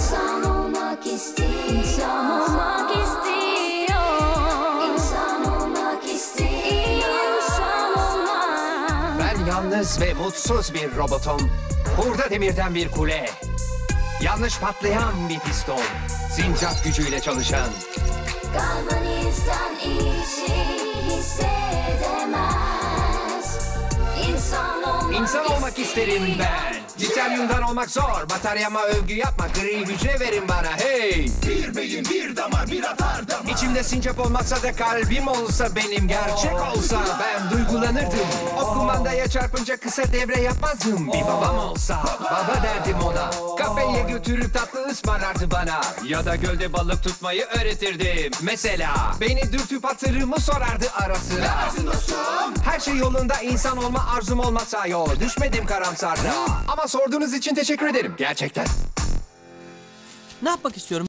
İnsan olmak istiyor. İnsan olmak istiyor. İnsan olmak istiyor. İnsan olmak. Ben yalnız ve mutsuz bir robotum. Hurda demirden bir kule. Yanlış patlayan bir piston. Sincap gücüyle çalışan. Galvanizden iyisi hissedemez. İnsan olmak, İnsan olmak isterim ben. Lityumdan olmak zor. Bataryama övgü yapma. Gri hücre verin bana. Hey! Bir beyin bir damar bir atar damar İçimde sincap olmazsa da kalbim olsa benim gerçek olsa ben duygulanırdım. O kumandaya çarpınca kısa devre yapmazdım. Bir babam olsa baba derdim ona. Kafeye götürüp tatlı ısmarlardı bana. Ya da gölde balık tutmayı öğretirdim. Mesela beni dürtüp hatırımı sorardı ara sıra. Her şey yolunda insan olma arzum olmasa yol. Düşmedim karamsarda. Ama sorduğunuz için teşekkür ederim gerçekten. Ne yapmak istiyorum